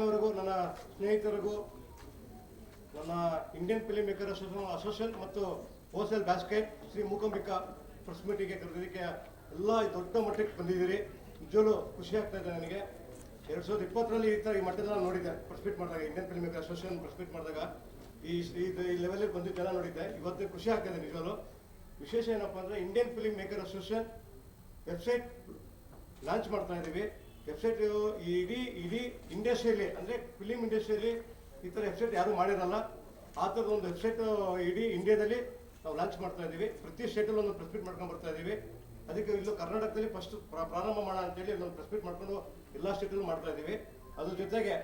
ಅವರಿಗೂ ನನ್ನ ಸ್ನೇಹಿತರಿಗೂ, ನನ್ನ Indian film maker association association ಮತ್ತು wholesale basket Shri Mookambika press ಮೀಟಿಗೆ ಕರೆದಿದ್ದಕ್ಕೆ ಎಲ್ಲ ದೊಡ್ಡ ಮಟ್ಟಕ್ಕೆ ಬಂದಿದ್ದೀರಿ. ನಿಜವೂ ಖುಷಿ ಆಗ್ತಾ ಇದೆ ನನಗೆ. ಎರಡು ಸಾವಿರದ ಇಪ್ಪತ್ತರಲ್ಲಿ ಈ ಥರ ಈ ಮಟ್ಟದ ನಾನು ನೋಡಿದ್ದೆ ಮಾಡಿದಾಗ Indian film maker association press meet ಮಾಡಿದಾಗ. ಈ ಈ ಲೆವೆಲಲ್ಲಿ ಬಂದಿದ್ದೆಲ್ಲ ನೋಡಿದ್ದೆ. ಇವತ್ತು ಖುಷಿ ಆಗ್ತದೆ ನಿಜವೂ ವಿಶೇಷ ಏನಪ್ಪ ಅಂದರೆ Indian film maker association website launch ಮಾಡ್ತಾ ಇದ್ದೀವಿ ವೆಬ್ಸೈಟ್ ಇಡೀ ಇಡೀ ಇಂಡಸ್ಟ್ರಿಯಲ್ಲಿ, ಅಂದರೆ ಫಿಲಿಮ್ ಇಂಡಸ್ಟ್ರಿಯಲ್ಲಿ ಈ ಥರ ವೆಬ್ಸೈಟ್ ಯಾರೂ ಮಾಡಿರಲ್ಲ. ಆ ಥರದ ಒಂದು ವೆಬ್ಸೈಟ್ ಇಡೀ ಇಂಡಿಯಾದಲ್ಲಿ ನಾವು ಲಾಂಚ್ ಮಾಡ್ತಾ ಇದ್ದೀವಿ. ಪ್ರತಿ ಸ್ಟೇಟಲ್ಲಿ ಒಂದು ಪ್ರೆಸ್ ಮಾಡ್ಕೊಂಡು ಬರ್ತಾ ಇದ್ದೀವಿ. ಅದಕ್ಕೆ ಇಲ್ಲೂ ಕರ್ನಾಟಕದಲ್ಲಿ ಫಸ್ಟ್ ಪ್ರಾರಂಭ ಮಾಡೋಣ ಅಂತೇಳಿ ಒಂದು ಪ್ರೆಸ್ ಮೀಟ್ ಮಾಡ್ಕೊಂಡು ಎಲ್ಲ ಸ್ಟೇಟಲ್ಲೂ ಮಾಡ್ತಾ ಇದ್ದೀವಿ. ಅದ್ರ ಜೊತೆಗೆ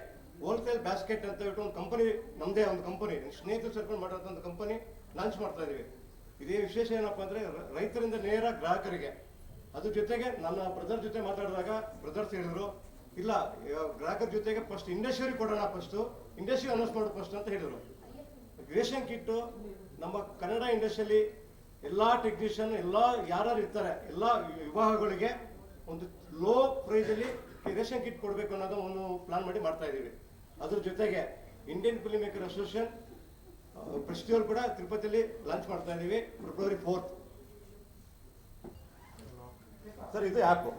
ಹೋಲ್ಸೇಲ್ ಬ್ಯಾಸ್ಕೆಟ್ ಅಂತ ಹೇಳ್ಬಿಟ್ಟು ಒಂದು ಕಂಪನಿ ನಮ್ಮದೇ ಒಂದು ಕಂಪನಿ ಸ್ನೇಹಿತರು ಸೇರ್ಕೊಂಡು ಮಾಡೋಂಥ ಒಂದು ಕಂಪನಿ ಲಾಂಚ್ ಮಾಡ್ತಾ ಇದ್ದೀವಿ. ಇದೇ ವಿಶೇಷ ಏನಪ್ಪ ಅಂದರೆ ರೈತರಿಂದ ನೇರ ಗ್ರಾಹಕರಿಗೆ ಅದ್ರ ಜೊತೆಗೆ ನನ್ನ ಬ್ರದರ್ ಜೊತೆ ಮಾತಾಡಿದಾಗ ಬ್ರದರ್ಸ್ ಹೇಳಿದ್ರು, ಇಲ್ಲ ಗ್ರಾಹಕರ ಜೊತೆಗೆ ಫಸ್ಟ್ ಇಂಡಸ್ಟ್ರಿ ಕೊಡೋಣ ಫಸ್ಟ್ ಇಂಡಸ್ಟ್ರಿ ಅನೌನ್ಸ್ ಮಾಡೋದು ಫಸ್ಟ್ ಅಂತ ಹೇಳಿದ್ರು. ರೇಷನ್ ಕಿಟ್ಟು, ನಮ್ಮ ಕನ್ನಡ ಇಂಡಸ್ಟ್ರಿಯಲ್ಲಿ ಎಲ್ಲ ಟೆಕ್ನಿಷಿಯನ್ ಎಲ್ಲ ಯಾರು ಇರ್ತಾರೆ, ಎಲ್ಲ ವಿಭಾಗಗಳಿಗೆ ಒಂದು ಲೋ ಪ್ರೈಸಲ್ಲಿ ರೇಷನ್ ಕಿಟ್ ಕೊಡಬೇಕು ಅನ್ನೋದು ಒಂದು ಪ್ಲಾನ್ ಮಾಡಿ ಮಾಡ್ತಾ ಇದ್ದೀವಿ. ಅದ್ರ ಜೊತೆಗೆ Indian film maker association festival ಕೂಡ ತಿರುಪತಿಯಲ್ಲಿ ಲಾಂಚ್ ಮಾಡ್ತಾ ಇದ್ದೀವಿ ಫೆಬ್ರವರಿ ಫೋರ್ತ್ ಸರ್, ಇದು ಆ್ಯಪು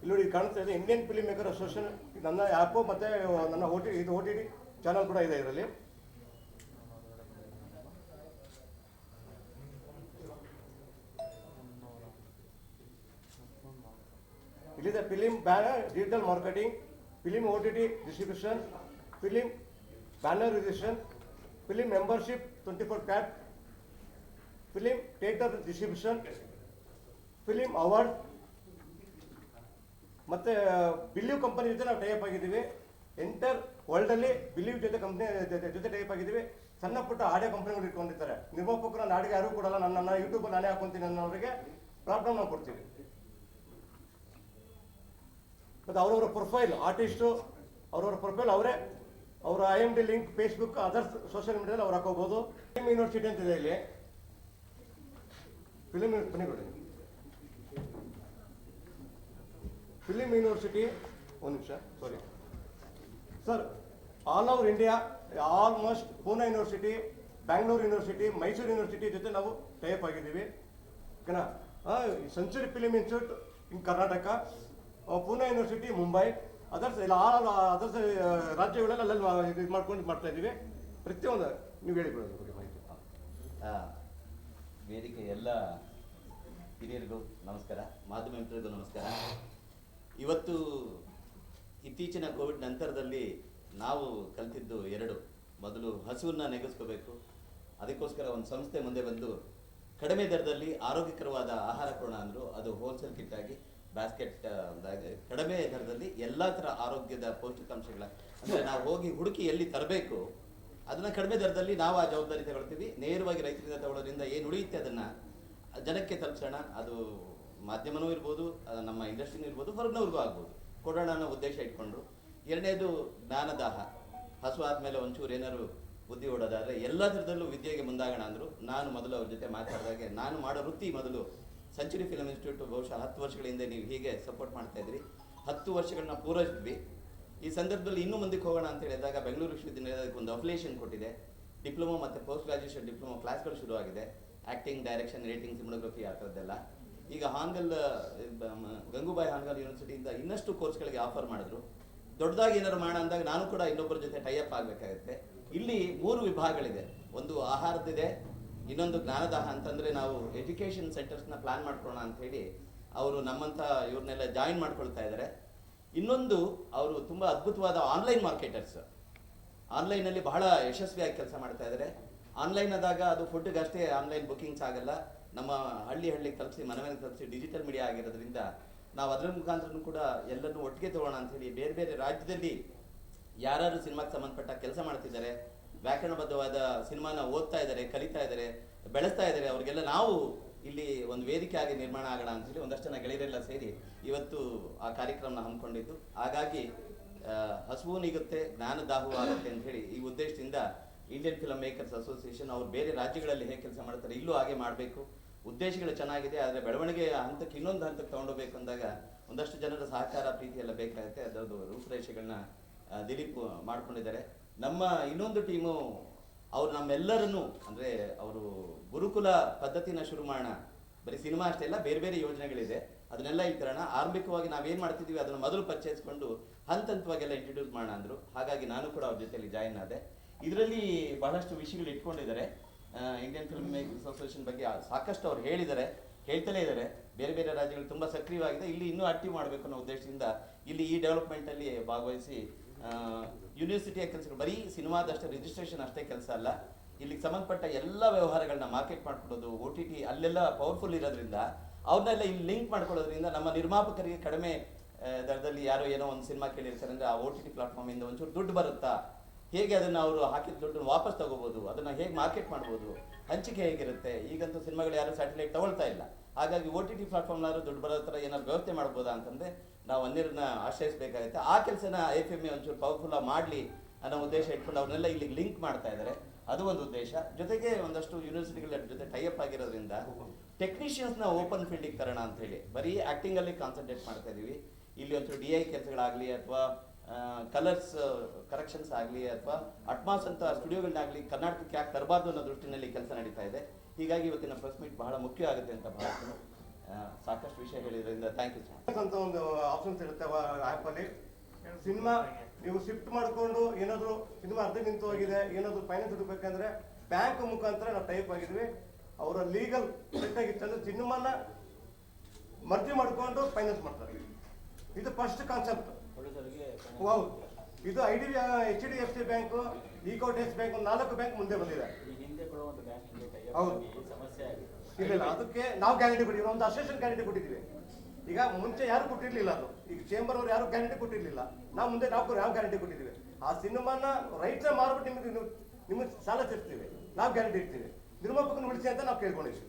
ಇಲ್ಲಿ ನೋಡಿ, ಕಾಣ್ತಾ ಇದೆ ಇಂಡಿಯನ್ ಫಿಲಿಮ್ ಮೇಕರ್ ಅಸೋಸಿಯೇಷನ್ ನನ್ನ ಆ್ಯಪು ಮತ್ತೆ ನನ್ನ ಓ ಟಿ ಇದು ಓ ಟಿ ಟಿ ಚಾನಲ್ ಕೂಡ ಇದೆ ಇದರಲ್ಲಿ. ಇಲ್ಲಿದೆ film banner digital marketing film O T T distribution film banner registration film membership twenty four cat film theatre distribution film award. ಮತ್ತೆ believe company ಜೊತೆ ನಾವು ಟೈಪ್ ಆಗಿದ್ದೀವಿ. ಎಂಟರ್ ವರ್ಲ್ಡ್ ಅಲ್ಲಿ ಬಿಲೀವ್ ಜೊತೆ ಕಂಪನಿ ಜೊತೆ ಟೈಪ್ ಆಗಿದ್ದೀವಿ. ಸಣ್ಣ ಪುಟ್ಟ ಆಡಿಯೋ ಕಂಪನಿಗಳು ಇಟ್ಕೊಂಡಿರ್ತಾರೆ. ನಿರ್ಮಾಪಕರು ನಾನು ಹಾಡಿಗೆ ಯಾರು ಕೊಡಲ್ಲ. ನನ್ನ ನನ್ನ ಯೂಟ್ಯೂಬ್ ನಾನೇ ಹಾಕೊಂತೀನಿ ಅನ್ನೋರಿಗೆ ಪ್ರಾಬ್ಲಮ್ ನಾವು ಕೊಡ್ತೀವಿ. ಮತ್ತು ಅವರವರ ಪ್ರೊಫೈಲ್ ಆರ್ಟಿಸ್ಟು ಅವರವರ ಪ್ರೊಫೈಲ್ ಅವರೇ. ಅವರ I M D link Facebook others social ಮೀಡಿಯಾದಲ್ಲಿ ಅವ್ರು ಹಾಕೋಬಹುದು ಫಿಲ್ಮ್ ಯೂನಿವರ್ಸಿಟಿ ಅಂತ ಇದೆ ಇಲ್ಲಿ. ಫಿಲ್ಮ್ ಬನ್ನಿಕೊಡಿ ಫಿಲಿಂ ಯೂನಿವರ್ಸಿಟಿ ಒಂದು ನಿಮಿಷ sorry sir all over India almost Poona university Bangalore university Mysore university ಜೊತೆ ನಾವು ಟೈಪ್ ಆಗಿದ್ದೀವಿ. ಓಕೆನಾ century film institute in Karnataka Poona university Mumbai others ಇಲ್ಲ ಆಲ್ ಅದರ್ಸ್ ರಾಜ್ಯಗಳೆಲ್ಲ ಅಲ್ಲೆಲ್ಲ ಇದು ಮಾಡ್ಕೊಂಡು ಮಾಡ್ತಾ ಇದ್ದೀವಿ. ಪ್ರತಿಯೊಂದು ನೀವು ಹೇಳಿಕೊಳ್ಳೋದು ಬಗ್ಗೆ ಮಾಹಿತಿ ವೇದಿಕೆ ಎಲ್ಲ ಹಿರಿಯರಿಗೂ ನಮಸ್ಕಾರ. ಮಾಧ್ಯಮ ಮಿತ್ರರಿಗೂ ನಮಸ್ಕಾರ. ಇವತ್ತು ಇತ್ತೀಚಿನ ಕೋವಿಡ್ ನಂತರದಲ್ಲಿ ನಾವು ಕಲಿತಿದ್ದು ಎರಡು. ಮೊದಲು ಹಸುವನ್ನ ನೆಗೆಸ್ಕೋಬೇಕು. ಅದಕ್ಕೋಸ್ಕರ ಒಂದು ಸಂಸ್ಥೆ ಮುಂದೆ ಬಂದು ಕಡಿಮೆ ದರದಲ್ಲಿ ಆರೋಗ್ಯಕರವಾದ ಆಹಾರ ಕೊಡೋಣ ಅಂದರು. ಅದು ಹೋಲ್ಸೇಲ್ ಕಿಟ್ ಆಗಿ ಬ್ಯಾಸ್ಕೆಟ್ ಕಡಿಮೆ ದರದಲ್ಲಿ ಎಲ್ಲ ಥರ ಆರೋಗ್ಯದ ಪೌಷ್ಟಿಕಾಂಶಗಳ, ಅಂದರೆ ನಾವು ಹೋಗಿ ಹುಡುಕಿ ಎಲ್ಲಿ ತರಬೇಕು, ಅದನ್ನ ಕಡಿಮೆ ದರದಲ್ಲಿ ನಾವು ಆ ಜವಾಬ್ದಾರಿ ತಗೊಳ್ತೀವಿ. ನೇರವಾಗಿ ರೈತರಿಂದ ತಗೊಳ್ಳೋದ್ರಿಂದ ಏನು ಉಳಿಯುತ್ತೆ ಅದನ್ನ ಜನಕ್ಕೆ ತಲುಪಿಸೋಣ. ಅದು ಮಾಧ್ಯಮನೂ ಇರ್ಬೋದು ನಮ್ಮ ಇಂಡಸ್ಟ್ರಿನೂ ಇರ್ಬೋದು, ಹೊರಗಿನವ್ರಿಗೂ ಆಗ್ಬೋದು. ಕೊಡೋಣ ಅನ್ನೋ ಉದ್ದೇಶ ಇಟ್ಕೊಂಡು ಎರಡನೇದು ಜ್ಞಾನದಾಹ. ಹಸು ಆದಮೇಲೆ ಒಂಚೂರು ಏನಾದ್ರು ಬುದ್ಧಿ ಓಡೋದಾದರೆ ಎಲ್ಲ ಥರದಲ್ಲೂ ವಿದ್ಯೆಗೆ ಮುಂದಾಗೋಣ ಅಂದ್ರು. ನಾನು ಮೊದಲು ಅವ್ರ ಜೊತೆ ಮಾತಾಡಿದಾಗೆ ನಾನು ಮಾಡೋ ವೃತ್ತಿ ಮೊದಲು. ಸೆಂಚುರಿ ಫಿಲಮ್ ಇನ್ಸ್ಟಿಟ್ಯೂಟ್ ಬಹುಶಃ ಹತ್ತು ವರ್ಷಗಳ ಹಿಂದೆ ನೀವು ಹೀಗೆ ಸಪೋರ್ಟ್ ಮಾಡ್ತಾ ಇದ್ರಿ. ಹತ್ತು ವರ್ಷಗಳನ್ನ ಪೂರೈಸಿದ್ವಿ. ಈ ಸಂದರ್ಭದಲ್ಲಿ ಇನ್ನೂ ಮುಂದಕ್ಕೆ ಹೋಗೋಣ ಅಂತ ಹೇಳಿದಾಗ ಬೆಂಗಳೂರು ವಿಶ್ವವಿದ್ಯಾನಿಲಯಕ್ಕೆ ಒಂದು ಅಫಿಲಿಯೇಷನ್ ಕೊಟ್ಟಿದೆ. ಡಿಪ್ಲೊಮಾ ಮತ್ತು ಪೋಸ್ಟ್ ಗ್ರಾಜುಯೇಷನ್ ಡಿಪ್ಲೊಮಾ ಕ್ಲಾಸ್ಗಳು ಶುರುವಾಗಿದೆ. ಆ್ಯಕ್ಟಿಂಗ್ ಡೈರೆಕ್ಷನ್ ರೇಟಿಂಗ್ ಸಿಮೋಗ್ರಫಿ ಆ ಥರದ್ದೆಲ್ಲ ಈಗ ಹಾನ್ಗಲ್ ಗಂಗೂಬಾಯಿ ಹಾನ್ಗಲ್ ಯೂನಿವರ್ಸಿಟಿಯಿಂದ ಇನ್ನಷ್ಟು ಕೋರ್ಸ್ಗಳಿಗೆ ಆಫರ್ ಮಾಡಿದ್ರು. ದೊಡ್ಡದಾಗಿ ಏನಾದ್ರು ಮಾಡೋಣ ಅಂದಾಗ ನಾನು ಕೂಡ ಇನ್ನೊಬ್ಬರ ಜೊತೆ ಟೈಅಪ್ ಆಗಬೇಕಾಗುತ್ತೆ. ಇಲ್ಲಿ ಮೂರು ವಿಭಾಗಗಳಿದೆ. ಒಂದು ಆಹಾರದಿದೆ ಇನ್ನೊಂದು ಜ್ಞಾನದಾಹ ಅಂತಂದ್ರೆ ನಾವು ಎಜುಕೇಶನ್ ಸೆಂಟರ್ಸ್ನ ಪ್ಲಾನ್ ಮಾಡ್ಕೊಳ್ಳೋಣ ಅಂತ ಹೇಳಿ ಅವರು ನಮ್ಮಂಥ ಇವ್ರನ್ನೆಲ್ಲ ಜಾಯಿನ್ ಮಾಡ್ಕೊಳ್ತಾ ಇದ್ದಾರೆ. ಇನ್ನೊಂದು ಅವರು ತುಂಬ ಅದ್ಭುತವಾದ ಆನ್ಲೈನ್ ಮಾರ್ಕೆಟರ್ಸ್. ಆನ್ಲೈನಲ್ಲಿ ಬಹಳ ಯಶಸ್ವಿಯಾಗಿ ಕೆಲಸ ಮಾಡ್ತಾ ಇದ್ದಾರೆ. ಆನ್ಲೈನ್ ಆದಾಗ ಅದು ಫುಡ್ಗಷ್ಟೇ ಆನ್ಲೈನ್ ಬುಕ್ಕಿಂಗ್ಸ್ ಆಗಲ್ಲ. ನಮ್ಮ ಹಳ್ಳಿ ಹಳ್ಳಿಗೆ ತಲುಪಿಸಿ ಮನೆ ಮನೆಗೆ ತಲುಪಿಸಿ ಡಿಜಿಟಲ್ ಮೀಡಿಯಾ ಆಗಿರೋದ್ರಿಂದ ನಾವು ಅದರ ಮುಖಾಂತರ ಕೂಡ ಎಲ್ಲರನ್ನೂ ಒಟ್ಟಿಗೆ ತಗೋಣ ಅಂತ ಹೇಳಿ ಬೇರೆ ಬೇರೆ ರಾಜ್ಯದಲ್ಲಿ ಯಾರು ಸಿನಿಮಾಕ್ಕೆ ಸಂಬಂಧಪಟ್ಟ ಕೆಲಸ ಮಾಡ್ತಿದ್ದಾರೆ, ವ್ಯಾಕರಣಬದ್ಧವಾದ ಸಿನಿಮಾನ ಓದ್ತಾ ಇದ್ದಾರೆ, ಕಲಿತಾ ಇದ್ದಾರೆ, ಬೆಳೆಸ್ತಾ ಇದ್ದಾರೆ, ಅವ್ರಿಗೆಲ್ಲ ನಾವು ಇಲ್ಲಿ ಒಂದು ವೇದಿಕೆ ಆಗಿ ನಿರ್ಮಾಣ ಆಗೋಣ ಅಂತ ಹೇಳಿ ಒಂದಷ್ಟು ಜನ ಗೆಳೆಯರೆಲ್ಲ ಸೇರಿ ಇವತ್ತು ಆ ಕಾರ್ಯಕ್ರಮನ ಹಮ್ಮಿಕೊಂಡಿದ್ದು. ಹಾಗಾಗಿ ಹಸುವು ನೀಗುತ್ತೆ, ಜ್ಞಾನ ದಾಹು ಆಗುತ್ತೆ ಅಂತ ಹೇಳಿ ಈ ಉದ್ದೇಶದಿಂದ ಇಂಡಿಯನ್ ಫಿಲಮ್ ಮೇಕರ್ಸ್ ಅಸೋಸಿಯೇಷನ್ ಅವ್ರು ಬೇರೆ ರಾಜ್ಯಗಳಲ್ಲಿ ಹೇಗೆ ಕೆಲಸ ಮಾಡ್ತಾರೆ ಇಲ್ಲೂ ಹಾಗೆ ಮಾಡಬೇಕು. ಉದ್ದೇಶಗಳು ಚೆನ್ನಾಗಿದೆ, ಆದರೆ ಬೆಳವಣಿಗೆ ಹಂತಕ್ಕೆ ಇನ್ನೊಂದು ಹಂತಕ್ಕೆ ತಗೊಂಡೋಗ್ಬೇಕು ಅಂದಾಗ ಒಂದಷ್ಟು ಜನರ ಸಹಕಾರ, ಪ್ರೀತಿ ಎಲ್ಲ ಬೇಕಾಗುತ್ತೆ. ಅದರದ್ದು ರೂಪುರೇಷೆಗಳನ್ನ ದಿಲೀಪ್ ಮಾಡ್ಕೊಂಡಿದ್ದಾರೆ. ನಮ್ಮ ಇನ್ನೊಂದು ಟೀಮು, ಅವರು ನಮ್ಮೆಲ್ಲರನ್ನು, ಅಂದರೆ ಅವರು ಗುರುಕುಲ ಪದ್ಧತಿನ ಶುರು ಮಾಡೋಣ, ಬರೀ ಸಿನಿಮಾ ಅಷ್ಟೇ ಇಲ್ಲ ಬೇರೆ ಬೇರೆ ಯೋಜನೆಗಳಿದೆ. ಅದನ್ನೆಲ್ಲ ಈ ಕಾರಣ ಆರಂಭಿಕವಾಗಿ ನಾವೇನು ಮಾಡ್ತಿದ್ದೀವಿ, ಅದನ್ನು ಮೊದಲು ಪರಿಚಯಿಸ್ಕೊಂಡು ಹಂತ ಹಂತವಾಗೆಲ್ಲ ಇಂಟ್ರೊಡ್ಯೂಸ್ ಮಾಡೋಣ ಅಂದರು. ಹಾಗಾಗಿ ನಾನು ಕೂಡ ಅವ್ರ ಜೊತೆಯಲ್ಲಿ ಜಾಯಿನ್ ಆದೆ. ಇದರಲ್ಲಿ ಬಹಳಷ್ಟು ವಿಷಯಗಳು ಇಟ್ಕೊಂಡಿದ್ದಾರೆ. ಇಂಡಿಯನ್ ಫಿಲ್ಮ್ ಮೇಕರ್ಸ್ ಅಸೋಸಿಯೇಷನ್ ಬಗ್ಗೆ ಸಾಕಷ್ಟು ಅವ್ರು ಹೇಳಿದ್ದಾರೆ, ಹೇಳ್ತಲೇ ಇದ್ದಾರೆ. ಬೇರೆ ಬೇರೆ ರಾಜ್ಯಗಳು ತುಂಬ ಸಕ್ರಿಯವಾಗಿದೆ. ಇಲ್ಲಿ ಇನ್ನೂ ಆಕ್ಟಿವ್ ಮಾಡಬೇಕು ಅನ್ನೋ ಉದ್ದೇಶದಿಂದ ಇಲ್ಲಿ ಈ ಡೆವಲಪ್ಮೆಂಟಲ್ಲಿ ಭಾಗವಹಿಸಿ ಯೂನಿವರ್ಸಿಟಿಯ ಕೆಲಸಗಳು. ಬರೀ ಸಿನಿಮಾದಷ್ಟೇ ರಿಜಿಸ್ಟ್ರೇಷನ್ ಅಷ್ಟೇ ಕೆಲಸ ಅಲ್ಲ. ಇಲ್ಲಿಗೆ ಸಂಬಂಧಪಟ್ಟ ಎಲ್ಲ ವ್ಯವಹಾರಗಳನ್ನ ಮಾರ್ಕೆಟ್ ಮಾಡ್ಕೊಳ್ಳೋದು ಒ ಟಿ ಟಿ ಅಲ್ಲೆಲ್ಲ ಪವರ್ಫುಲ್ ಇರೋದ್ರಿಂದ ಅವ್ರನ್ನೆಲ್ಲ ಇಲ್ಲಿ ಲಿಂಕ್ ಮಾಡ್ಕೊಳ್ಳೋದ್ರಿಂದ ನಮ್ಮ ನಿರ್ಮಾಪಕರಿಗೆ ಕಡಿಮೆ ದರದಲ್ಲಿ ಯಾರೋ ಏನೋ ಒಂದು ಸಿನಿಮಾ ಕೇಳಿರ್ತಾರೆ ಅಂದರೆ ಆ ಒ ಟಿ ಟಿ ಪ್ಲಾಟ್ಫಾರ್ಮಿಂದ ಒಂಚೂರು ದುಡ್ಡು ಬರುತ್ತಾ? ಹೇಗೆ ಅದನ್ನು ಅವರು ಹಾಕಿದ ದುಡ್ಡನ್ನು ವಾಪಸ್ ತಗೋಬೋದು, ಅದನ್ನು ಹೇಗೆ ಮಾರ್ಕೆಟ್ ಮಾಡ್ಬೋದು, ಹಂಚಿಕೆ ಹೇಗಿರುತ್ತೆ? ಈಗಂತೂ ಸಿನಿಮಾಗಳು ಯಾರು ಸ್ಯಾಟಲೈಟ್ ತಗೊಳ್ತಾ ಇಲ್ಲ. ಹಾಗಾಗಿ ಒ ಟಿ ಟಿ ಪ್ಲಾಟ್ಫಾರ್ಮ್ನಾದ್ರು ದುಡ್ಡು ಬರೋ ಥರ ಏನಾದ್ರು ವ್ಯವಸ್ಥೆ ಮಾಡ್ಬೋದಾ ಅಂತಂದರೆ ನಾವು ಅನ್ನೀರನ್ನ ಆಶ್ರಯಿಸಬೇಕಾಗುತ್ತೆ. ಆ ಕೆಲಸನ ಎಫ್ ಎಂ ಎ ಒಂಚೂರು ಪವರ್ಫುಲ್ ಮಾಡಲಿ ಅನ್ನೋ ಉದ್ದೇಶ ಇಟ್ಕೊಂಡು ಅವ್ರನ್ನೆಲ್ಲ ಇಲ್ಲಿ ಲಿಂಕ್ ಮಾಡ್ತಾ ಇದ್ದಾರೆ ಅದು ಒಂದು ಉದ್ದೇಶ. ಜೊತೆಗೆ ಒಂದಷ್ಟು ಯೂನಿವರ್ಸಿಟಿಗಳ ಜೊತೆ ಟೈಅಪ್ ಆಗಿರೋದ್ರಿಂದ ಟೆಕ್ನಿಷಿಯನ್ಸ್ನ ಓಪನ್ ಫೀಲ್ಡಿಗೆ ತರೋಣ ಅಂತ ಹೇಳಿ. ಬರೀ ಆ್ಯಕ್ಟಿಂಗಲ್ಲಿ ಕಾನ್ಸಂಟ್ರೇಟ್ ಮಾಡ್ತಾ ಇದ್ದೀವಿ ಇಲ್ಲಿ ಒಂಚೂರು ಡಿ ಐ ಕೆಲಸಗಳಾಗಲಿ ಅಥವಾ ಕಲರ್ಸ್ ಕರೆಕ್ಷನ್ಸ್ ಆಗಲಿ ಅಥವಾ ಅಟ್ಮಾಸ್ ಅಂತ ಸ್ಟುಡಿಯೋಗಳನ್ನಾಗಲಿ ಕರ್ನಾಟಕಕ್ಕೆ ಯಾಕೆ ತರಬಾರ್ದು ಅನ್ನೋ ದೃಷ್ಟಿನಲ್ಲಿ ಕೆಲಸ ನಡೀತಾ ಇದೆ. ಹೀಗಾಗಿ ಇವತ್ತಿನ ಪ್ರೆಸ್ ಮೀಟ್ ಬಹಳ ಮುಖ್ಯ ಆಗುತ್ತೆ ಅಂತ ಭಾವಿಸ್ತೀನಿ. ಸಾಕಷ್ಟು ವಿಷಯ ಹೇಳಿದ್ರಿಂದ ಥ್ಯಾಂಕ್ ಯು ಸರ್ ಅಂತ ಒಂದು ಆಪ್ಷನ್ಸ್ ಇರುತ್ತೆ ಆ್ಯಪಲ್ಲಿ ಸಿನಿಮಾ, ನೀವು ಶಿಫ್ಟ್ ಮಾಡಿಕೊಂಡು ಏನಾದರೂ ಸಿನಿಮಾ ಅರ್ಧ ನಿಂತು ಹೋಗಿದೆ, ಏನಾದರೂ ಫೈನಾನ್ಸ್ ಹುಡುಕ್ಬೇಕಂದ್ರೆ ಬ್ಯಾಂಕ್ ಮುಖಾಂತರ ನಾವು ಟೈಪ್ ಆಗಿದ್ವಿ. ಅವರ ಲೀಗಲ್ ಸೆಟ್ ಆಗಿತ್ತು ಅಂದ್ರೆ ಸಿನಿಮಾನ ಮರ್ಜಿ ಮಾಡಿಕೊಂಡು ಫೈನಾನ್ಸ್ ಮಾಡ್ತಾರೆ. ಇದು ಫಸ್ಟ್ ಕಾನ್ಸೆಪ್ಟ್ ಹೌದು ಇದು I D H D F C bank ಇಕೋಟೆಕ್ಸ್ bank ನಾಲ್ಕು ಬ್ಯಾಂಕ್ ಮುಂದೆ ಬಂದಿದೆ. ಹಿಂದೆ ಇಲ್ಲ ಇಲ್ಲ ಅದಕ್ಕೆ ನಾವು ಗ್ಯಾರಂಟಿ ಕೊಟ್ಟಿದ್ದೀವಿ ಒಂದು ಅಸೋಸಿಯೇಷನ್ ಗ್ಯಾರಂಟಿ ಕೊಟ್ಟಿದ್ದೀವಿ. ಈಗ ಮುಂಚೆ ಯಾರು ಕೊಟ್ಟಿರ್ಲಿಲ್ಲ ಅದು. ಈಗ ಚೇಂಬರ್ ಅವ್ರು ಯಾರು ಗ್ಯಾರಂಟಿ ಕೊಟ್ಟಿರ್ಲಿಲ್ಲ. ನಾವು ಮುಂದೆ ನಾವು ಯಾವ ಗ್ಯಾರಂಟಿ ಕೊಟ್ಟಿದ್ದೀವಿ? ಆ ಸಿನಿಮಾನ ರೈಟ್ನ ಮಾರ್ಬಿಟ್ಟು ನಿಮಗೆ ನಿಮಗೆ ಸಾಲ ಸಿಗ್ತೀವಿ. ನಾವು ಗ್ಯಾರಂಟಿ ಇರ್ತೀವಿ ನಿರ್ಮಾಪಕನ ಉಳಿಸಿ ಅಂತ ನಾವು ಕೇಳ್ಕೊಂಡಿದ್ದೀವಿ.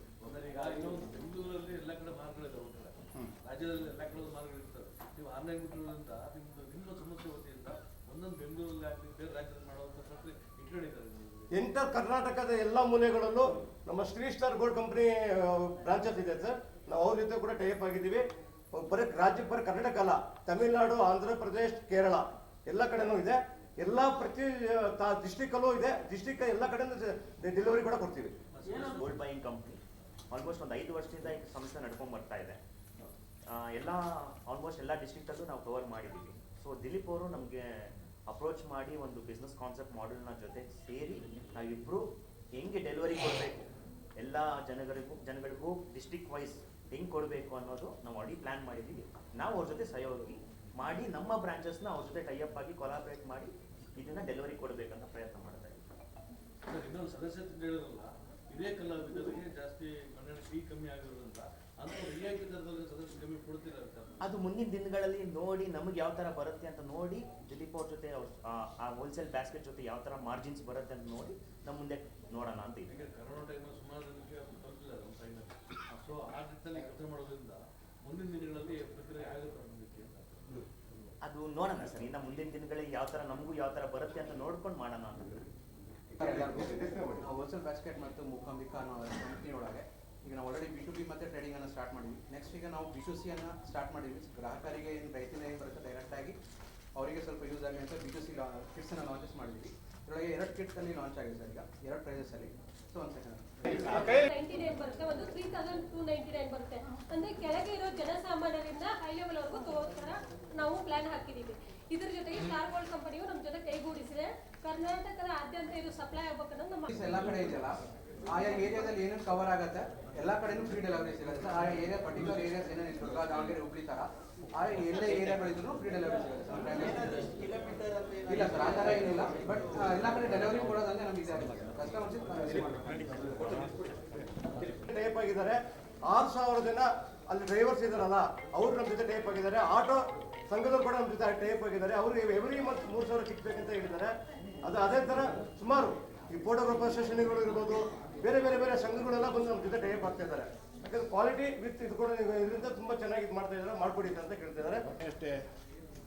ರಾಜ್ಯದಲ್ಲಿ ಎಲ್ಲ ಕಡೆ ಮಾರ್ಗಗಳಿರ್ತವೆ. ನೀವು ಆನ್ಲೈನ್ ಬಿಟ್ಟಿರೋದ್ರಿಂದ ನಿಮ್ದು ನಿಮ್ಮ ಸಮಸ್ಯೆ ವತಿಯಿಂದ ಒಂದೊಂದು ಬೆಂಗಳೂರಲ್ಲಿ ಆಗಲಿ ಬೇರೆ ರಾಜ್ಯದಲ್ಲಿ ಮಾಡುವಂತ ಪ್ರಕ್ರಿಯೆ ಇಟ್ಕೊಂಡಿದ್ದಾರೆ ನಿಮ್ಮಲ್ಲಿ. ಎಂಟರ್ ಕರ್ನಾಟಕದ ಎಲ್ಲ ಮೂಲೆಗಳಲ್ಲೂ ನಮ್ಮ Shri star gold company branches ಇದೆ ಸರ್. ನಾವು ಅವ್ರ ಜೊತೆ ಕೂಡ ಟೈಪ್ ಆಗಿದ್ದೀವಿ. ಬರೀ ರಾಜ್ಯ ಬರೀ ಕರ್ನಾಟಕ ಅಲ್ಲ ತಮಿಳುನಾಡು ಆಂಧ್ರ ಪ್ರದೇಶ್ ಕೇರಳ ಎಲ್ಲ ಕಡೆನೂ ಇದೆ. ಎಲ್ಲ ಪ್ರತಿ ಡಿಸ್ಟಿಕ್ ಅಲ್ಲೂ ಇದೆ. ಡಿಸ್ಟಿಕ್ ಎಲ್ಲ ಕಡೆನೂ ಡೆಲಿವರಿ ಕೂಡ ಕೊಡ್ತೀವಿ. ಗೋಲ್ಡ್ ಬೈಯಿಂಗ್ ಕಂಪ್ನಿ ಆಲ್ಮೋಸ್ಟ್ ಒಂದು ಐದು ವರ್ಷದಿಂದ ಈ ಸಂಸ್ಥೆ ನಡ್ಕೊಂಡ್ ಬರ್ತಾ ಇದೆ. ಎಲ್ಲ ಆಲ್ಮೋಸ್ಟ್ ಎಲ್ಲ ಡಿಸ್ಟ್ರಿಕ್ಟಲ್ಲೂ ನಾವು ಕವರ್ ಮಾಡಿದ್ದೀವಿ. ಸೊ ದಿಲೀಪ್ ಅವರು ನಮಗೆ ಅಪ್ರೋಚ್ ಮಾಡಿ ಒಂದು ಬಿಸ್ನೆಸ್ ಕಾನ್ಸೆಪ್ಟ್ ಮಾಡೆಲ್ನ ಜೊತೆ ಸೇರಿ ನಾವಿಬ್ಬರು ಹೆಂಗೆ ಡೆಲಿವರಿ ಕೊಡಬೇಕು? ಎಲ್ಲ ಜನಗಳಿಗೂ ಜನಗಳಿಗೂ ಡಿಸ್ಟಿಕ್ ವೈಸ್ ಹೆಂಗೆ ಕೊಡಬೇಕು ಅನ್ನೋದು ನಾವು ಆಲ್ರೆಡಿ ಪ್ಲ್ಯಾನ್ ಮಾಡಿದ್ದೀವಿ. ನಾವು ಅವ್ರ ಜೊತೆ ಸಹಯೋಗಿ ಮಾಡಿ ನಮ್ಮ ಬ್ರಾಂಚಸ್ನ ಅವ್ರ ಜೊತೆ ಟೈಅಪ್ ಆಗಿ ಕೊಲಾಬ್ರೇಟ್ ಮಾಡಿ ಇದನ್ನ ಡೆಲಿವರಿ ಕೊಡಬೇಕಂತ ಪ್ರಯತ್ನ ಮಾಡ್ತಾ ಇದ್ದೀವಿ. ಇನ್ನೊಂದು ಸದಸ್ಯತೆ ಹೇಳಿದ್ರಲ್ಲ ಇದೇ ಕಲಾವಿದರಿಗೆ ಜಾಸ್ತಿ ಮನೆಯಲ್ಲಿ ಫೀ ಕಮ್ಮಿ ಆಗಿರೋದ್ರಿಂದ ಅದು ಮುಂದಿನ ದಿನಗಳಲ್ಲಿ ನೋಡಿ ನಮಗೆ ಯಾವ ತರ ಬರುತ್ತೆ ಅಂತ ನೋಡಿ ದಿಲೀಪ್ ಅವ್ರ ಜೊತೆ ಅವ್ರ ಆ ಹೋಲ್ಸೇಲ್ ಬ್ಯಾಸ್ಕೆಟ್ ಜೊತೆ ಯಾವ ತರ ಮಾರ್ಜಿನ್ಸ್ ಬರುತ್ತೆ ಅಂತ ನೋಡಿ ನಮ್ಮ ಮುಂದೆ ನೋಡೋಣ ಅಂತ ಇದೆ. ಈಗ ಕರೋನಾ ಟೈಮಲ್ಲಿ ಸುಮಾರು ಜನಕ್ಕೆ ತಲುಪಿದ್ದಾರೆ ಒಂದು ಫೈನಲ್ ಸೊ ಆ ನಿಟ್ಟಿನಲ್ಲಿ ಕೆಲಸ ಮಾಡೋದ್ರಿಂದ ಮುಂದಿನ ದಿನಗಳಲ್ಲಿ ಪ್ರಕ್ರಿಯೆ ಆಗುತ್ತೆ ಅದು ನೋಡೋಣ ಸರ್ ಇನ್ನ ಮುಂದಿನ ದಿನಗಳಲ್ಲಿ ಯಾವ ತರ ನಮಗೂ ಯಾವ ತರ ಬರುತ್ತೆ ಅಂತ ನೋಡ್ಕೊಂಡು ಮಾಡೋಣ ಅಂತ. ನಾವು ಹೋಲ್ಸೇಲ್ ಬ್ಯಾಸ್ಕೆಟ್ ಮತ್ತು ಮುಖಾಂಬಿಕಾ ಅನ್ನೋ ಕಂಪ್ನಿ ಒಳಗೆ ಈಗ ನಾವು ಆಲ್ರೆಡಿ ಬಿ ಟು ಬಿ ಮತ್ತೆ ಟ್ರೇಡಿಂಗ್ ಅನ್ನು ಸ್ಟಾರ್ಟ್ ಮಾಡಿದ್ವಿ. ನೆಕ್ಸ್ಟ್ ಈಗ ನಾವು ಬಿ ಟು ಸಿ ಅನ್ನು ಸ್ಟಾರ್ಟ್ ಮಾಡಿದ್ವಿ. ಗ್ರಾಹಕರಿಗೆ ಏನು ರೈತಿನ ಏನು ಬರುತ್ತೆ ಡೈರೆಕ್ಟ್ ಆಗಿ ಅವರಿಗೆ ಸ್ವಲ್ಪ ಯೂಸ್ ಆಗಲಿ ಅಂತ ಬಿ ಟು ಸಿ ಕಿಟ್ಸ್ ಅನ್ನು ಲಾಂಚಸ್ ಮಾಡಿದ್ವಿ. ಇದರೊಳಗೆ ಎರಡು ಕಿಟ್ಸ್ ಅಲ್ಲಿ ಲಾಂಚ್ ಆಗಿದೆ ಸರ್ ಈಗ. ಎರಡು ಪ್ರೈಸಸ್ ಅಲ್ಲಿ. ಸೊ ಒಂದು ಸೆಕೆಂಡ್ ನೈಂಟಿ ನೈನ್ ಬರುತ್ತೆ. ಒಂದು three thousand two ninety nine ಬರುತ್ತೆ. ಅಂದ್ರೆ ಕೆಳಗೆ ಇರೋ ಜನಸಾಮಾನ್ಯರಿಂದ ಹೈ ಲೆವೆಲ್ ವರೆಗೂ ತಗೋಸ್ಕರ ನಾವು ಪ್ಲಾನ್ ಹಾಕಿದೀವಿ. ಇದ್ರ ಜೊತೆಗೆ ಸ್ಟಾರ್ ಗೋಲ್ಡ್ ಕಂಪನಿಯು ನಮ್ಮ ಜೊತೆ ಕೈಗೂಡಿಸಿದೆ. ಕರ್ನಾಟಕದ ಆದ್ಯಂತ ಇದು ಸಪ್ಲೈ ಆಗ್ಬೇಕನ್ನೋದು ನಮ್ಮ ಎಲ್ಲ ಕಡೆ ಇದೆಯಲ್ಲ? ಆಯಾ ಏರಿಯಾದಲ್ಲಿ ಏನೇನು ಕವರ್ ಆಗುತ್ತೆ ಎಲ್ಲ ಕಡೆನೂ ಫ್ರೀ ಡೆಲಿವರಿ ಸಿಗುತ್ತೆ. ಆಯಾ ಏರಿಯಾ ಪರ್ಟಿಕ್ಯುಲರ್ ಏರಿಯಾಸ್ ಏನೇನು ಇತ್ತು ದುರ್ಗ ದಾವಣಗೆರೆ ಹುಬ್ಳಿ ಥರ ಆಯಾ ಎಲ್ಲ ಏರಿಯಾಗಳಿದ್ರು ಫ್ರೀ ಡೆಲಿವರಿ ಸಿಗುತ್ತೆ. ಇಲ್ಲ ಸರ್ ಆ ಥರ ಏನಿಲ್ಲ. ಬಟ್ ಎಲ್ಲ ಕಡೆ ಡೆಲಿವರಿ ಕೊಡೋದಂದ್ರೆ ನಮಗೆ ಕಸ್ಟಮರ್ಸ್ ಟೈಪ್ ಆಗಿದ್ದಾರೆ ಆರು ಸಾವಿರ ಜನ ಅಲ್ಲಿ ಡ್ರೈವರ್ಸ್ ಇದಾರಲ್ಲ ಅವ್ರು ನಮ್ಮ ಜೊತೆ ಟೈಪ್ ಆಗಿದ್ದಾರೆ ಆಟೋ ಸಂಘದವ್ರು ಕೂಡ ನಮ್ಮ ಜೊತೆ ಟೈಪ್ ಆಗಿದ್ದಾರೆ ಅವರು ಎವ್ರಿ ಮಂತ್ ಮೂರು ಸಾವಿರ ಸಿಗ್ಬೇಕಂತ ಹೇಳಿದ್ದಾರೆ. ಅದು ಅದೇ ಥರ ಸುಮಾರು ಈ ಫೋಟೋಗ್ರಾಫರ್ ಅಸೋಸಿಯೇಷನ್ಗಳು ಇರ್ಬೋದು ಬೇರೆ ಬೇರೆ ಬೇರೆ ಸಂಘಗಳೆಲ್ಲ ಬಂದು ನಮ್ಮ ಜೊತೆ ಟೈಪ್ ಆಗ್ತಾ ಇದ್ದಾರೆ. ಯಾಕಂದ್ರೆ ಕ್ವಾಲಿಟಿ ವಿತ್ ಇದು ಕೂಡ ಇದರಿಂದ ತುಂಬ ಚೆನ್ನಾಗಿ ಇದು ಮಾಡ್ತಾ ಇದ್ದಾರೆ ಮಾಡ್ಕೊಡಿ ಅಂತ ಕೇಳ್ತಾ ಇದ್ದಾರೆ. ಅಷ್ಟೇ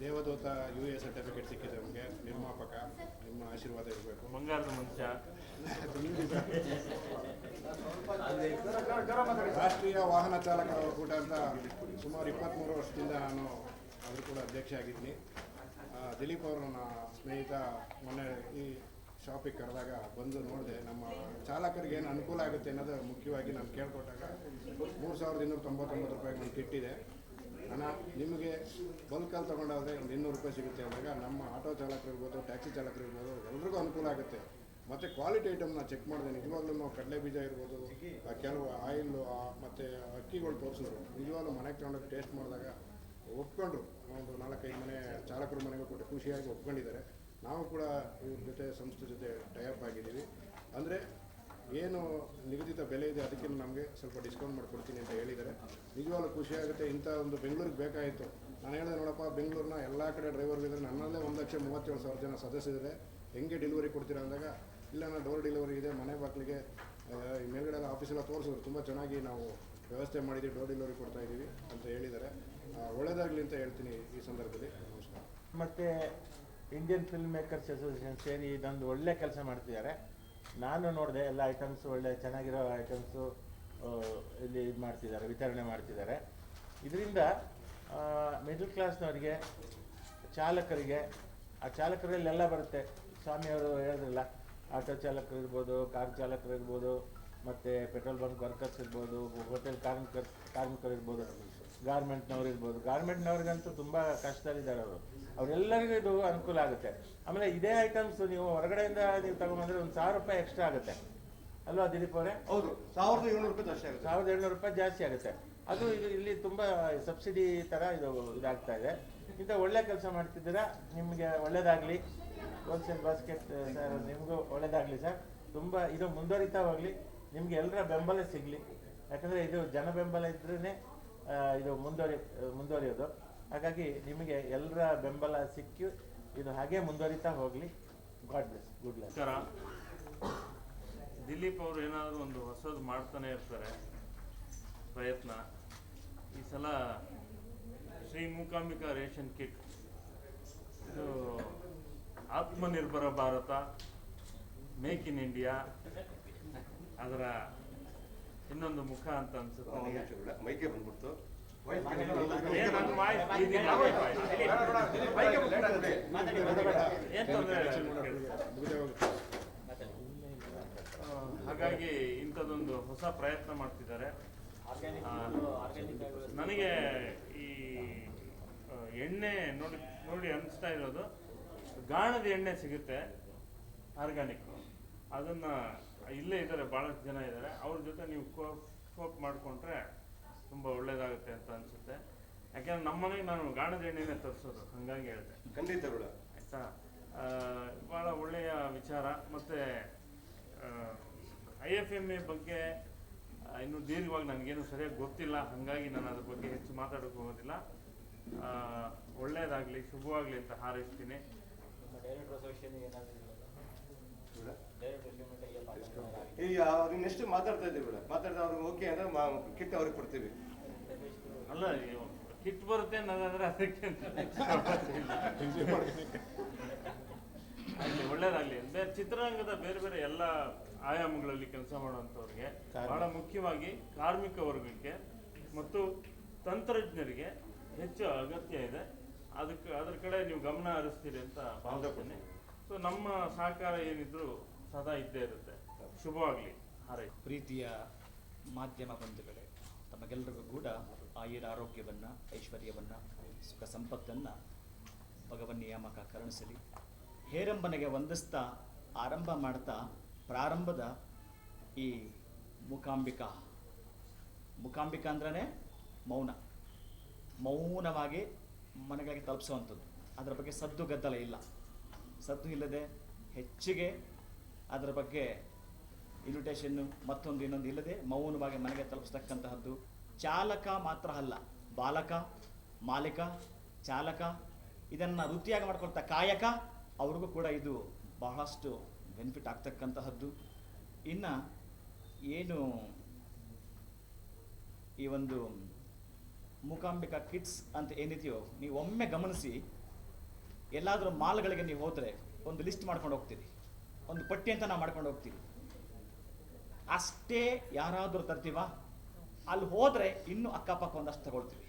ದೇವದೂತ ಯು ಎ ಸರ್ಟಿಫಿಕೇಟ್ ಸಿಕ್ಕಿದೆ ನಮಗೆ ನಿರ್ಮಾಪಕ ನಿಮ್ಮ ಆಶೀರ್ವಾದ ಇರಬೇಕು. ಬಂಗಾರದ ಮನುಷ್ಯ ರಾಷ್ಟ್ರೀಯ ವಾಹನ ಚಾಲಕರ ಒಕ್ಕೂಟ ಅಂತ ಸುಮಾರು ಇಪ್ಪತ್ತ್ಮೂರು ವರ್ಷದಿಂದ ನಾನು ಅದ್ರ ಕೂಡ ಅಧ್ಯಕ್ಷ ಆಗಿದ್ದೀನಿ. ದಿಲೀಪ್ ಅವರು ನನ್ನ ಸ್ನೇಹಿತ ಮೊನ್ನೆ ಈ ಶಾಪಿಗೆ ಕರೆದಾಗ ಬಂದು ನೋಡಿದೆ ನಮ್ಮ ಚಾಲಕರಿಗೆ ಏನು ಅನುಕೂಲ ಆಗುತ್ತೆ ಅನ್ನೋದು ಮುಖ್ಯವಾಗಿ ನಾನು ಕೇಳ್ಕೊಟ್ಟಾಗ ಮೂರು ಸಾವಿರದ ಇನ್ನೂರ ತೊಂಬತ್ತೊಂಬತ್ತು ರೂಪಾಯಿಗೆ ಒಂದು ಕಿಟ್ಟಿದೆ ಹಣ ನಿಮಗೆ ಬಲ್ಕಲ್ಲಿ ತೊಗೊಂಡಾದರೆ ಒಂದು ಇನ್ನೂರು ರೂಪಾಯಿ ಸಿಗುತ್ತೆ ಅಂದಾಗ ನಮ್ಮ ಆಟೋ ಚಾಲಕರಿರ್ಬೋದು ಟ್ಯಾಕ್ಸಿ ಚಾಲಕರಿರ್ಬೋದು ಎಲ್ರಿಗೂ ಅನುಕೂಲ ಆಗುತ್ತೆ. ಮತ್ತು ಕ್ವಾಲಿಟಿ ಐಟಮ್ನ ಚೆಕ್ ಮಾಡಿದೆ, ನಿಜವಾಗ್ಲೂ ನಾವು ಕಡಲೆ ಬೀಜ ಇರ್ಬೋದು ಕೆಲವು ಆಯಿಲ್ಲು ಮತ್ತು ಅಕ್ಕಿಗಳು ತೋರಿಸಿದ್ರು. ನಿಜವಾಗ್ಲೂ ಮನೆಗೆ ತೊಗೊಂಡೋಗಿ ಟೇಸ್ಟ್ ಮಾಡಿದಾಗ ಒಪ್ಕೊಂಡ್ರು. ಒಂದು ನಾಲ್ಕೈದು ಮನೆ ಚಾಲಕರು ಮನೆಗೂ ಕೊಟ್ಟು ಖುಷಿಯಾಗಿ ಒಪ್ಕೊಂಡಿದ್ದಾರೆ. ನಾವು ಕೂಡ ಇವ್ರ ಜೊತೆ ಸಂಸ್ಥೆ ಜೊತೆ ಟೈಅಪ್ ಆಗಿದ್ದೀವಿ. ಅಂದರೆ ಏನು ನಿಗದಿತ ಬೆಲೆ ಇದೆ ಅದಕ್ಕೆ ನಮಗೆ ಸ್ವಲ್ಪ ಡಿಸ್ಕೌಂಟ್ ಮಾಡಿಕೊಡ್ತೀನಿ ಅಂತ ಹೇಳಿದ್ದಾರೆ. ನಿಜವಾಗ್ಲೂ ಖುಷಿ ಆಗುತ್ತೆ. ಇಂಥ ಒಂದು ಬೆಂಗಳೂರಿಗೆ ಬೇಕಾಯಿತು. ನಾನು ಹೇಳಿದೆ ನೋಡಪ್ಪ, ಬೆಂಗಳೂರಿನ ಎಲ್ಲ ಕಡೆ ಡ್ರೈವರ್ಗಿದ್ರೆ ನನ್ನಲ್ಲೇ ಒಂದು ಲಕ್ಷ ಮೂವತ್ತೇಳು ಸಾವಿರ ಜನ ಸದಸ್ಯರಿದೆ ಹೆಂಗೆ ಡೆಲಿವರಿ ಕೊಡ್ತೀರಾ ಅಂದಾಗ, ಇಲ್ಲ ನಾನು ಡೋರ್ ಡೆಲಿವರಿ ಇದೆ, ಮನೆ ಬಾಗಿಲಿಗೆ ಮೇಲ್ಗಡೆ ಎಲ್ಲ ಆಫೀಸೆಲ್ಲ ತೋರಿಸಿದ್ರು. ತುಂಬ ಚೆನ್ನಾಗಿ ನಾವು ವ್ಯವಸ್ಥೆ ಮಾಡಿದ್ದೀವಿ ಡೋರ್ ಡೆಲಿವರಿ ಕೊಡ್ತಾ ಇದ್ದೀವಿ ಅಂತ ಹೇಳಿದ್ದಾರೆ. ಒಳ್ಳೆಯದಾಗಲಿ ಅಂತ ಹೇಳ್ತೀನಿ ಈ ಸಂದರ್ಭದಲ್ಲಿ. ನಮಸ್ಕಾರ. ಮತ್ತು ಇಂಡಿಯನ್ ಫಿಲ್ಮ್ ಮೇಕರ್ಸ್ ಅಸೋಸಿಯೇಷನ್ ಸೇರಿ ಇದೊಂದು ಒಳ್ಳೆ ಕೆಲಸ ಮಾಡ್ತಿದ್ದಾರೆ. ನಾನು ನೋಡಿದೆ ಎಲ್ಲ ಐಟಮ್ಸು ಒಳ್ಳೆ ಚೆನ್ನಾಗಿರೋ ಐಟಮ್ಸು ಇಲ್ಲಿ ಇದು ಮಾಡ್ತಿದ್ದಾರೆ, ವಿತರಣೆ ಮಾಡ್ತಿದ್ದಾರೆ. ಇದರಿಂದ ಮಿಡಲ್ ಕ್ಲಾಸ್ನವರಿಗೆ ಚಾಲಕರಿಗೆ, ಆ ಚಾಲಕರಲ್ಲೆಲ್ಲ ಬರುತ್ತೆ. ಸ್ವಾಮಿಯವರು ಹೇಳಿದ್ರಲ್ಲ ಆಟೋ ಚಾಲಕರು ಇರ್ಬೋದು ಕಾರ್ ಚಾಲಕರು ಇರ್ಬೋದು, ಮತ್ತು ಪೆಟ್ರೋಲ್ ಬಂಕ್ ವರ್ಕರ್ಸ್ ಇರ್ಬೋದು ಹೋಟೆಲ್ ಕಾರ್ಮಿಕರ್, ಕಾರ್ಮಿಕರು ಇರ್ಬೋದು. ಗಾರ್ಮೆಂಟ್ನವ್ರು ಇರ್ಬೋದು. ಗಾರ್ಮೆಂಟ್ನವ್ರಿಗಂತೂ ತುಂಬ ಕಷ್ಟದಲ್ಲಿದ್ದಾರೆ ಅವರು. ಅವರೆಲ್ಲರಿಗೂ ಇದು ಅನುಕೂಲ ಆಗುತ್ತೆ. ಆಮೇಲೆ ಇದೇ ಐಟಮ್ಸ್ ನೀವು ಹೊರಗಡೆಯಿಂದ ನೀವು ತಗೊಂಡ್ಬಂದ್ರೆ ಒಂದು ಸಾವಿರ ರೂಪಾಯಿ ಎಕ್ಸ್ಟ್ರಾ ಆಗುತ್ತೆ. ಅಲ್ವಾ ದಿಲೀಪ್ ಅವರೇ? ಹೌದು. ಸಾವಿರದ ಏಳ್ನೂರು ರೂಪಾಯಿ ಜಾಸ್ತಿ ಆಗುತ್ತೆ. ಸಾವಿರದ ಏಳ್ನೂರು ರೂಪಾಯಿ ಜಾಸ್ತಿ ಆಗುತ್ತೆ. ಅದು ಇದು ಇಲ್ಲಿ ತುಂಬ ಸಬ್ಸಿಡಿ ಥರ ಇದು ಇದಾಗ್ತಾ ಇದೆ. ಇಂಥ ಒಳ್ಳೆ ಕೆಲಸ ಮಾಡ್ತಿದ್ದೀರಾ? ನಿಮಗೆ ಒಳ್ಳೇದಾಗಲಿ. ಹೋಲ್ಸೇಲ್ ಬಾಸ್ಕೆಟ್ ಸರ್ ನಿಮಗೂ ಒಳ್ಳೇದಾಗಲಿ ಸರ್ ತುಂಬ ಇದು ಮುಂದುವರಿತಾ ಹೋಗಲಿ ನಿಮಗೆ ಎಲ್ಲರ ಬೆಂಬಲ ಸಿಗಲಿ. ಯಾಕಂದರೆ ಇದು ಜನ ಬೆಂಬಲ ಇದ್ರೇ ಇದು ಮುಂದುವರಿ ಮುಂದುವರಿಯೋದು. ಹಾಗಾಗಿ ನಿಮಗೆ ಎಲ್ಲರ ಬೆಂಬಲ ಸಿಕ್ಕಿ ಇದು ಹಾಗೆ ಮುಂದುವರಿತಾ ಹೋಗಲಿ. God bless good luck Dileep ಅವರು ಏನಾದರೂ ಒಂದು ಹೊಸದು ಮಾಡ್ತಾನೆ ಇರ್ತಾರೆ. ಪ್ರಯತ್ನ. ಈ ಸಲ ಶ್ರೀ ಮೂಕಾಂಬಿಕಾ ರೇಷನ್ ಕಿಟ್. ಇದು Atmanirbhar Bharat, make in India, ಅದರ ಇನ್ನೊಂದು ಮುಖ ಅಂತ ಅನ್ಸುತ್ತೆ ನನಗೆ. ಮೈಕೆ ಬಂದ್ಬಿಡ್ತು. ಏನ್ ತೊಂದ್ರೆ ಇಲ್ಲ. ಆ, ಹಾಗಾಗಿ ಇಂಥದ್ದೊಂದು ಹೊಸ ಪ್ರಯತ್ನ ಮಾಡ್ತಿದ್ದಾರೆ. ಆ, ನನಗೆ ಈ ಆ, ಎಣ್ಣೆ ನೋಡಿ ನೋಡಿ ಅನಿಸ್ತಾ ಇರೋದು. ಗಾಣದ ಎಣ್ಣೆ ಸಿಗುತ್ತೆ ಆರ್ಗ್ಯಾನಿಕ್ ಅದನ್ನ ಇಲ್ಲೇ ಇದ್ದಾರೆ ಭಾಳಷ್ಟು ಜನ ಇದ್ದಾರೆ. ಅವ್ರ ಜೊತೆ ನೀವು ಕೋಪ್ ಮಾಡಿಕೊಂಡ್ರೆ ತುಂಬ ಒಳ್ಳೇದಾಗುತ್ತೆ ಅಂತ ಅನ್ಸುತ್ತೆ. ಯಾಕೆಂದ್ರೆ ನಮ್ಮನೆಗೆ ನಾನು ಗಾಣದ ಎಣ್ಣೆನೇ ತರಿಸೋದು ಹಂಗಾಗಿ ಹೇಳಿದೆ. ಖಂಡಿತ ಬಿಡ. ಆಯ್ತಾ? ಆ, ಭಾಳ ಒಳ್ಳೆಯ ವಿಚಾರ. ಮತ್ತು ಐ ಎಫ್ ಎಂ ಎ ಬಗ್ಗೆ ಇನ್ನು ದೀರ್ಘವಾಗಿ ನನಗೇನು ಸರಿಯಾಗಿ ಗೊತ್ತಿಲ್ಲ. ಹಾಗಾಗಿ ನಾನು ಅದ್ರ ಬಗ್ಗೆ ಹೆಚ್ಚು ಮಾತಾಡೋಕೆ ಹೋಗೋದಿಲ್ಲ. ಒಳ್ಳೆಯದಾಗಲಿ ಶುಭವಾಗಲಿ ಅಂತ ಹಾರೈಸ್ತೀನಿ. ಡೈರೆಕ್ಟರ್ ಅಸೋಸಿಯೇಷನ್ ಏನಾದರೂ ಈಗ ಅವ್ರು ನೆಕ್ಸ್ಟ್ ಮಾತಾಡ್ತಾ ಇದ್ದೀವಿ ಬಿಡ ಮಾತಾಡ್ತಾ ಅವ್ರಿಗೆ ಓಕೆ ಅಂದ್ರೆ ಕಿಟ್ ಅವ್ರಿಗೆ ಕೊಡ್ತೀವಿ. ಅಲ್ಲ ಕಿಟ್ ಬರುತ್ತೆ ಅನ್ನೋದಾದ್ರೆ ಅದಕ್ಕೆ ಅಲ್ಲಿ ಒಳ್ಳೇದಾಗ್ಲಿ. ಬೇರೆ ಚಿತ್ರರಂಗದ ಬೇರೆ ಬೇರೆ ಎಲ್ಲ ಆಯಾಮಗಳಲ್ಲಿ ಕೆಲಸ ಮಾಡುವಂಥವ್ರಿಗೆ ಬಹಳ ಮುಖ್ಯವಾಗಿ ಕಾರ್ಮಿಕ ವರ್ಗಕ್ಕೆ ಮತ್ತು ತಂತ್ರಜ್ಞರಿಗೆ ಹೆಚ್ಚು ಅಗತ್ಯ ಇದೆ. ಅದಕ್ಕೆ ಅದ್ರ ಕಡೆ ನೀವು ಗಮನ ಹರಿಸ್ತೀರಿ ಅಂತ ಭಾವಿಸ್ತೀನಿ. ಸೊ ನಮ್ಮ ಸಹಕಾರ ಏನಿದ್ರು ಸದಾ ಇದ್ದೇ ಇರುತ್ತೆ. ಶುಭವಾಗ್ಲಿ. ಪ್ರೀತಿಯ ಮಾಧ್ಯಮ ಬಂಧುಗಳೇ ತಮಗೆಲ್ಲರಿಗೂ ಕೂಡ ಆಯುರ ಆರೋಗ್ಯವನ್ನು, ಐಶ್ವರ್ಯವನ್ನು ಸುಖ ಸಂಪತ್ತನ್ನು ಭಗವನ್ ನಿಯಾಮಕ ಕರುಣಿಸಲಿ. ಹೇರಂಬನೆಗೆ ವಂದಿಸ್ತಾ ಆರಂಭ ಮಾಡ್ತಾ, ಪ್ರಾರಂಭದ ಈ ಮೂಕಾಂಬಿಕಾ ಮೂಕಾಂಬಿಕಾ ಅಂದ್ರೇ ಮೌನ. ಮೌನವಾಗಿ ಮನೆಗಳಿಗೆ ತಲುಪಿಸುವಂಥದ್ದು. ಅದರ ಬಗ್ಗೆ ಸದ್ದು ಗದ್ದಲ ಇಲ್ಲ. ಸದ್ದು ಇಲ್ಲದೆ ಹೆಚ್ಚಿಗೆ ಅದರ ಬಗ್ಗೆ ಇನ್ವಿಟೇಷನ್ನು ಮತ್ತೊಂದು ಇನ್ನೊಂದು ಇಲ್ಲದೆ ಮೌನವಾಗಿ ಮನೆಗೆ ತಲುಪಿಸ್ತಕ್ಕಂತಹದ್ದು. ಚಾಲಕ ಮಾತ್ರ ಅಲ್ಲ, ಬಾಲಕ, ಮಾಲಿಕ, ಚಾಲಕ, ಇದನ್ನು ವೃತ್ತಿಯಾಗಿ ಮಾಡ್ಕೊಳ್ತಾ ಕಾಯಕ, ಅವ್ರಿಗೂ ಕೂಡ ಇದು ಬಹಳಷ್ಟು ಬೆನಿಫಿಟ್ ಆಗ್ತಕ್ಕಂತಹದ್ದು. ಇನ್ನು ಏನು ಈ ಒಂದು ಮೂಕಾಂಬಿಕಾ ಕಿಟ್ಸ್ ಅಂತ ಏನಿದೆಯೋ, ನೀವು ಒಮ್ಮೆ ಗಮನಿಸಿ, ಎಲ್ಲಾದರೂ ಮಾಲ್ಗಳಿಗೆ ನೀವು ಹೋದರೆ ಒಂದು ಲಿಸ್ಟ್ ಮಾಡ್ಕೊಂಡು ಹೋಗ್ತೀರಿ. ಒಂದು ಪಟ್ಟಿ ಅಂತ ನಾವು ಮಾಡ್ಕೊಂಡು ಹೋಗ್ತೀವಿ. ಅಷ್ಟೇ ಯಾರಾದರೂ ತರ್ತೀವ? ಅಲ್ಲಿ ಹೋದರೆ ಇನ್ನೂ ಅಕ್ಕಪಕ್ಕ ಒಂದಷ್ಟು ತಗೊಳ್ತೀವಿ.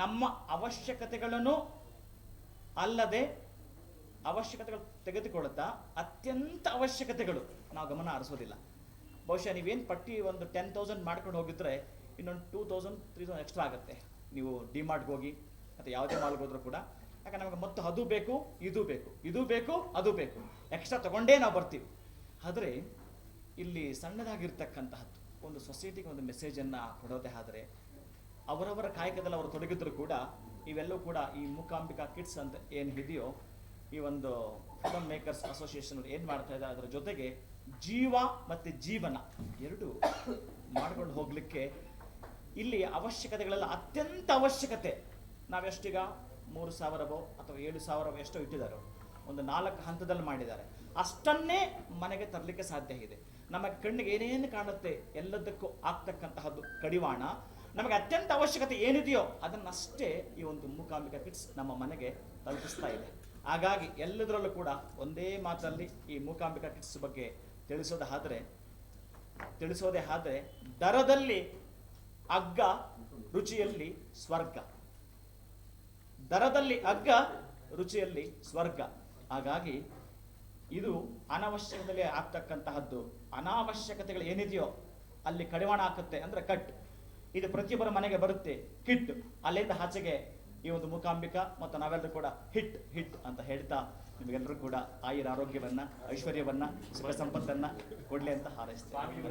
ನಮ್ಮ ಅವಶ್ಯಕತೆಗಳನ್ನು ಅಲ್ಲದೆ ಅವಶ್ಯಕತೆಗಳು ತೆಗೆದುಕೊಳ್ಳುತ್ತಾ ಅತ್ಯಂತ ಅವಶ್ಯಕತೆಗಳು ನಾವು ಗಮನ ಹರಿಸೋದಿಲ್ಲ. ಬಹುಶಃ ನೀವೇನು ಪಟ್ಟಿ ಒಂದು ಟೆನ್ ತೌಸಂಡ್ ಮಾಡ್ಕೊಂಡು ಹೋಗಿದ್ರೆ ಇನ್ನೊಂದು two thousand three thousand extra ಆಗುತ್ತೆ. ನೀವು ಡಿಮಾರ್ಟ್ಗೆ ಹೋಗಿ ಅಥವಾ ಯಾವುದೇ ಮಾಲ್ಗೆ ಹೋದರೂ ಕೂಡ. ಯಾಕಂದ್ರೆ ನಮಗೆ ಮತ್ತು ಅದು ಬೇಕು, ಇದು ಬೇಕು ಇದು ಬೇಕು, ಅದು ಬೇಕು. ಎಕ್ಸ್ಟ್ರಾ ತಗೊಂಡೇ ನಾವು ಬರ್ತೀವಿ. ಆದರೆ ಇಲ್ಲಿ ಸಣ್ಣದಾಗಿರ್ತಕ್ಕಂತಹದ್ದು, ಒಂದು ಸೊಸೈಟಿಗೆ ಒಂದು ಮೆಸೇಜನ್ನು ಕೊಡೋದೇ ಆದರೆ, ಅವರವರ ಕಾಯಕದಲ್ಲಿ ಅವರು ತೊಡಗಿದ್ರು ಕೂಡ, ಇವೆಲ್ಲವೂ ಕೂಡ ಈ ಮೂಕಾಂಬಿಕಾ ಕಿಡ್ಸ್ ಅಂತ ಏನು ಇದೆಯೋ, ಈ ಒಂದು ಫಿಲಮ್ ಮೇಕರ್ಸ್ ಅಸೋಸಿಯೇಷನ್ ಏನು ಮಾಡ್ತಾ ಇದೆ ಅದರ ಜೊತೆಗೆ ಜೀವ ಮತ್ತು ಜೀವನ ಎರಡು ಮಾಡ್ಕೊಂಡು ಹೋಗಲಿಕ್ಕೆ ಇಲ್ಲಿ ಅವಶ್ಯಕತೆಗಳೆಲ್ಲ ಅತ್ಯಂತ ಅವಶ್ಯಕತೆ. ನಾವೆಷ್ಟೀಗ ಮೂರು ಸಾವಿರವೋ ಅಥವಾ ಏಳು ಸಾವಿರವೋ ಎಷ್ಟೋ ಇಟ್ಟಿದ್ದಾರೋ. ಒಂದು ನಾಲ್ಕು ಹಂತದಲ್ಲಿ ಮಾಡಿದ್ದಾರೆ. ಅಷ್ಟನ್ನೇ ಮನೆಗೆ ತರಲಿಕ್ಕೆ ಸಾಧ್ಯ ಇದೆ. ನಮ್ಮ ಕಣ್ಣಿಗೆ ಏನೇನು ಕಾಣುತ್ತೆ ಎಲ್ಲದಕ್ಕೂ ಆಗ್ತಕ್ಕಂತಹದ್ದು ಕಡಿವಾಣ. ನಮಗೆ ಅತ್ಯಂತ ಅವಶ್ಯಕತೆ ಏನಿದೆಯೋ ಅದನ್ನಷ್ಟೇ ಈ ಒಂದು ಮೂಕಾಂಬಿಕಾ ಕಿಟ್ಸ್ ನಮ್ಮ ಮನೆಗೆ ತಲುಪಿಸ್ತಾ ಇದೆ. ಹಾಗಾಗಿ ಎಲ್ಲದರಲ್ಲೂ ಕೂಡ ಒಂದೇ ಮಾತಲ್ಲಿ ಈ ಮೂಕಾಂಬಿಕಾ ಕಿಟ್ಸ್ ಬಗ್ಗೆ ತಿಳಿಸೋದಾದರೆ ತಿಳಿಸೋದೇ ಆದರೆ ದರದಲ್ಲಿ ಅಗ್ಗ ರುಚಿಯಲ್ಲಿ ಸ್ವರ್ಗ. ದರದಲ್ಲಿ ಅಗ್ಗ ರುಚಿಯಲ್ಲಿ ಸ್ವರ್ಗ. ಹಾಗಾಗಿ ಇದು ಅನವಶ್ಯಕದಲ್ಲಿ ಆಗ್ತಕ್ಕಂತಹದ್ದು. ಅನಾವಶ್ಯಕತೆಗಳು ಏನಿದೆಯೋ ಅಲ್ಲಿ ಕಡಿವಾಣ ಹಾಕುತ್ತೆ ಅಂದ್ರೆ ಕಟ್ ಇದು ಪ್ರತಿಯೊಬ್ಬರ ಮನೆಗೆ ಬರುತ್ತೆ ಕಿಟ್. ಅಲ್ಲಿಂದ ಆಚೆಗೆ ಈ ಒಂದು ಮೂಕಾಂಬಿಕಾ ಮತ್ತು ನಾವೆಲ್ಲರೂ ಕೂಡ ಹಿಟ್ ಹಿಟ್ ಅಂತ ಹೇಳ್ತಾ ನಿಮಗೆಲ್ಲರೂ ಕೂಡ ಆಯುರ ಆರೋಗ್ಯವನ್ನ ಐಶ್ವರ್ಯವನ್ನ ಸುಖ ಸಂಪತ್ತನ್ನ ಕೊಡ್ಲಿ ಅಂತ ಹಾರೈಸ್ತೇನೆ.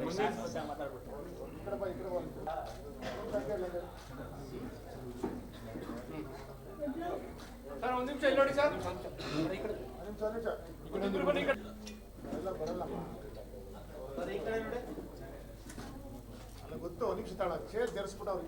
ಅಲ್ಲ ಗೊತ್ತು ನಿಮಿಷ ತಾಳ ಚೇರ್ ಜರ್ಸ್ಬಿಟ್ಟು ಅವ್ರು